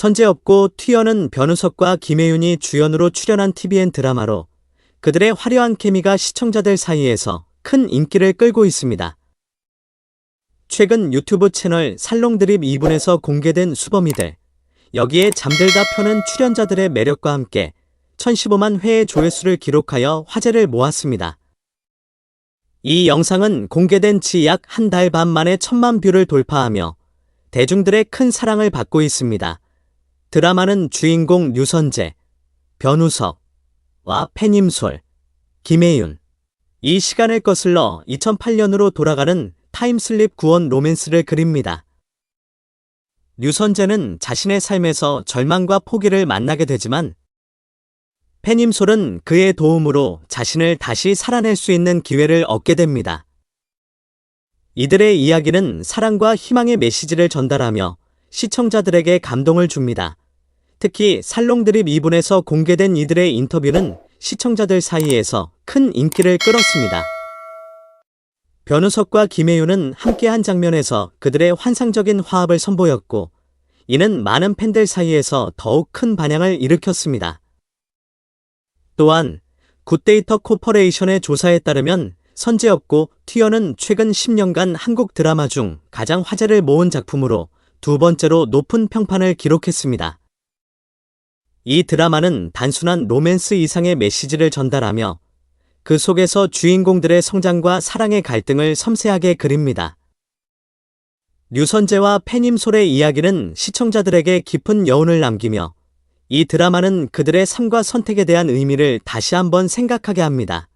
선재엽고 튀어는 변우석과 김혜윤이 주연으로 출연한 TVN 드라마로 그들의 화려한 케미가 시청자들 사이에서 큰 인기를 끌고 있습니다. 최근 유튜브 채널 살롱드립 2분에서 공개된 수범이들, 여기에 잠들다 펴는 출연자들의 매력과 함께 1015만 회의 조회수를 기록하여 화제를 모았습니다. 이 영상은 공개된 지 약 한 달 반 만에 천만 뷰를 돌파하며 대중들의 큰 사랑을 받고 있습니다. 드라마는 주인공 류선재, 변우석과 팬임솔, 김혜윤, 이 시간을 거슬러 2008년으로 돌아가는 타임슬립 구원 로맨스를 그립니다. 류선재는 자신의 삶에서 절망과 포기를 만나게 되지만 팬임솔은 그의 도움으로 자신을 다시 살아낼 수 있는 기회를 얻게 됩니다. 이들의 이야기는 사랑과 희망의 메시지를 전달하며 시청자들에게 감동을 줍니다. 특히 살롱드립 2분에서 공개된 이들의 인터뷰는 시청자들 사이에서 큰 인기를 끌었습니다. 변우석과 김혜윤은 함께한 장면에서 그들의 환상적인 화합을 선보였고, 이는 많은 팬들 사이에서 더욱 큰 반향을 일으켰습니다. 또한 굿데이터 코퍼레이션의 조사에 따르면 선재엽고 튀어는 최근 10년간 한국 드라마 중 가장 화제를 모은 작품으로 두 번째로 높은 평판을 기록했습니다. 이 드라마는 단순한 로맨스 이상의 메시지를 전달하며 그 속에서 주인공들의 성장과 사랑의 갈등을 섬세하게 그립니다. 류선재와 팬임솔의 이야기는 시청자들에게 깊은 여운을 남기며 이 드라마는 그들의 삶과 선택에 대한 의미를 다시 한번 생각하게 합니다.